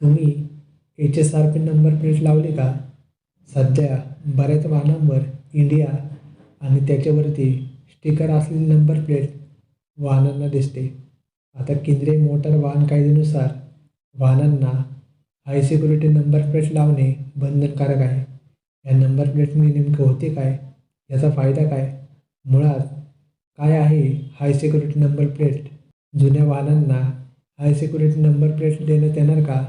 तुम्ही H S R P number plate लावली का? सध्या बऱ्याच वाहनांवर इंडिया आणि त्याच्यावरती स्टिकर असलेली नंबर प्लेट वाहनांना दिसते. आता केंद्रीय मोटार वाहन कायद्यानुसार वाहनांना हाय सिक्युरिटी नंबर प्लेट लावणे बंधनकारक आहे. या नंबर प्लेटने नेमकं होते काय? याचा फायदा काय? मुळात काय आहे हाय सिक्युरिटी नंबर प्लेट जुन्या वाहनांना हाय सिक्युरिटी नंबर प्लेट देण्यात येणार का?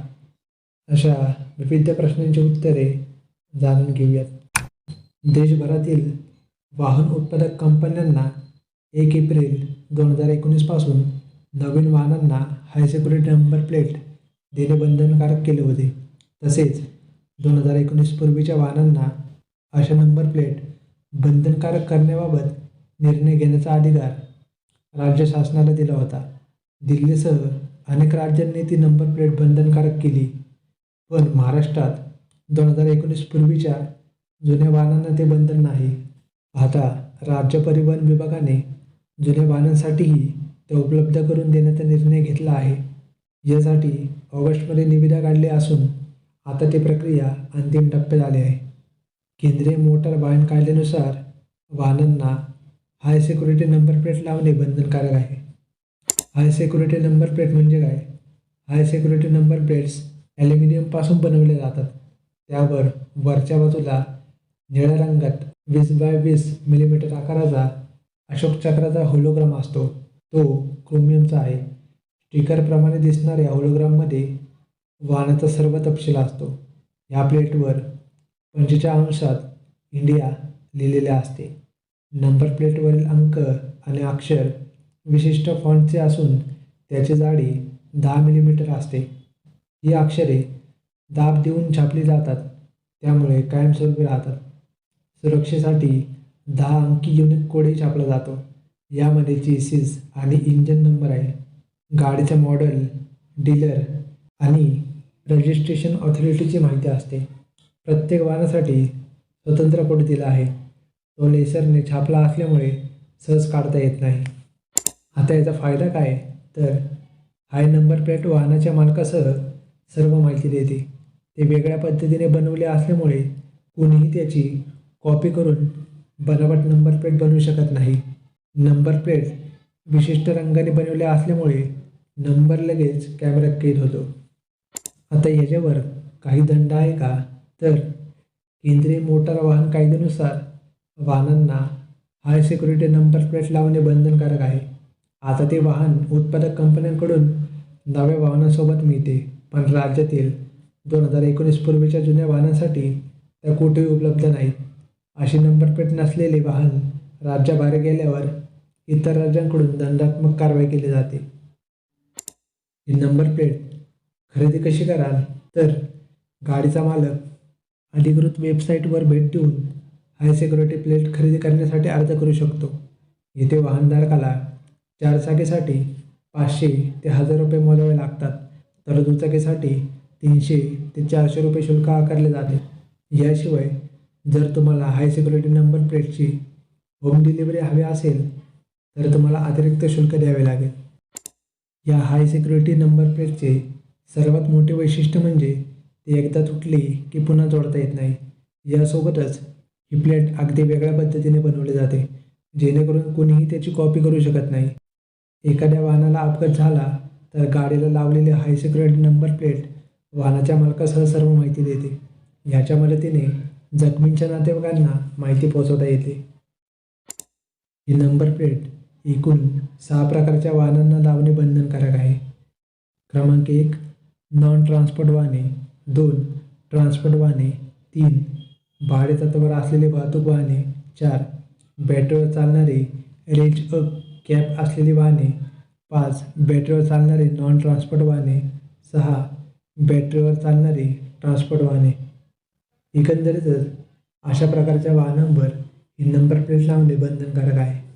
अशा विविध प्रश्नांची उत्तरे जाणून घेऊयात. देशभरातील वाहन उत्पादक कंपन्यांना एक एप्रिल दोन हजार एकोणीसपासून नवीन वाहनांना हाय सिक्युरिटी नंबर प्लेट देणे बंधनकारक केले होते. तसेच दोन हजार एकोणीस पूर्वीच्या वाहनांना अशा नंबर प्लेट बंधनकारक करण्याबाबत निर्णय घेण्याचा अधिकार राज्य शासनाला दिला होता. दिल्लीसह अनेक राज्यांनी ती नंबर प्लेट बंधनकारक केली. पण महाराष्ट्रात दोन हजार एकोणीस पूर्वीच्या जुन्या वाहनांना ते बंधन नाही. आता राज्य परिवहन विभागाने जुन्या वाहनांसाठीही ते उपलब्ध करून देण्याचा निर्णय घेतला आहे. यासाठी ऑगस्टमध्ये निविदा काढली असून आता ती प्रक्रिया अंतिम टप्प्यात आली आहे. केंद्रीय मोटार वाहन कायद्यानुसार वाहनांना हाय सिक्युरिटी नंबर प्लेट लावणे बंधनकारक आहे. हाय सिक्युरिटी नंबर प्लेट म्हणजे काय? हाय सिक्युरिटी नंबर प्लेट्स ॲल्युमिनियमपासून बनवले जातात. त्यावर वरच्या बाजूला निळ्या रंगात वीस बाय वीस मिलीमीटर आकाराचा अशोक चक्राचा होलोग्राम असतो. तो क्रोमियमचा आहे. स्टिकरप्रमाणे दिसणाऱ्या होलोग्राममध्ये वाहनाचा सर्व तपशील असतो. या प्लेटवर पंचेचाळ अंशात इंडिया लिहिलेले असते. नंबर प्लेटवरील अंक आणि अक्षर विशिष्ट फॉन्टचे असून त्याची जाडी दहा मिलीमीटर असते. ही अक्षरे दाब देऊन छापली जातात. त्यामुळे कायमस्वरूपी राहतात. सुरक्षेसाठी दहा अंकी युनिक कोडही छापला जातो. यामध्ये चेसिस आणि इंजन नंबर आहे. गाडीचं मॉडेल डीलर आणि रजिस्ट्रेशन ऑथॉरिटीची माहिती असते. प्रत्येक वाहनासाठी स्वतंत्र कोड दिला आहे. तो लेसरने छापला असल्यामुळे सहज काढता येत नाही. आता याचा फायदा काय? तर हाय नंबर प्लेट वाहनाच्या मालकासह सर्व माहिती देते. ते वेगळ्या पद्धतीने बनवले असल्यामुळे कुणीही त्याची कॉपी करून बनावट नंबर प्लेट बनवू शकत नाही. नंबर प्लेट विशिष्ट रंगाने बनवले असल्यामुळे नंबर लगेच कॅमेऱ्यात कैद होतो. आता याच्यावर काही दंड आहे का? तर केंद्रीय मोटार वाहन कायद्यानुसार वाहनांना हाय सिक्युरिटी नंबर प्लेट लावणे बंधनकारक आहे. आता ते वाहन उत्पादक कंपन्यांकडून नव्या वाहनासोबत मिळते. पण राज्यातील दोन हजार एकोणीस पूर्वीच्या जुन्या वाहनांसाठी त्या कुठेही उपलब्ध नाहीत. अशी नंबर प्लेट नसलेले वाहन राज्याबाहेर गेल्यावर इतर राज्यांकडून दंडात्मक कारवाई केली जाते. ही नंबर प्लेट खरेदी कशी कराल? तर गाडीचा मालक अधिकृत वेबसाईटवर भेट देऊन हाय सिक्युरिटी प्लेट खरेदी करण्यासाठी अर्ज करू शकतो. येथे वाहनधारकाला चारचाकीसाठी पाचशे ते हजार रुपये मोजावे लागतात. तर दुचाकीसाठी तीनशे ते चारशे रुपये शुल्क आकारले जाते. याशिवाय जर तुम्हाला हाय सिक्युरिटी नंबर प्लेटची होम डिलिव्हरी हवी असेल तर तुम्हाला अतिरिक्त शुल्क द्यावे लागेल. या हाय सिक्युरिटी नंबर प्लेटचे सर्वात मोठे वैशिष्ट्य म्हणजे ती एकदा तुटली की पुन्हा जोडता येत नाही. यासोबतच ही प्लेट अगदी वेगळ्या पद्धतीने बनवली जाते जेणेकरून कोणीही त्याची कॉपी करू शकत नाही. एखाद्या वाहनाला अपघात झाला तर गाडीला लावलेले हाय सिक्युरिटी नंबर प्लेट वाहनाच्या मालकासह सर्व माहिती देते. ह्याच्या मदतीने जखमींच्या नातेवाईकांना माहिती पोहोचवता येते. ही नंबर प्लेट एकूण सहा प्रकारच्या वाहनांना लावणे बंधनकारक आहे. क्रमांक एक नॉन ट्रान्सपोर्ट वाहने. दोन ट्रान्सपोर्ट वाहने. तीन भाडेतत्वावर असलेले असलेली वाहतूक वाहने. चार बॅटरीवर चालणारे रेंज अ कॅप असलेली वाहने. पाच बॅटरीवर चालणारी नॉन ट्रान्सपोर्ट वाहने. सहा बॅटरीवर चालणारी ट्रान्सपोर्ट वाहने. एकंदरीतच अशा प्रकारच्या वाहनांवर ही नंबर प्लेट लावणे बंधनकारक आहे.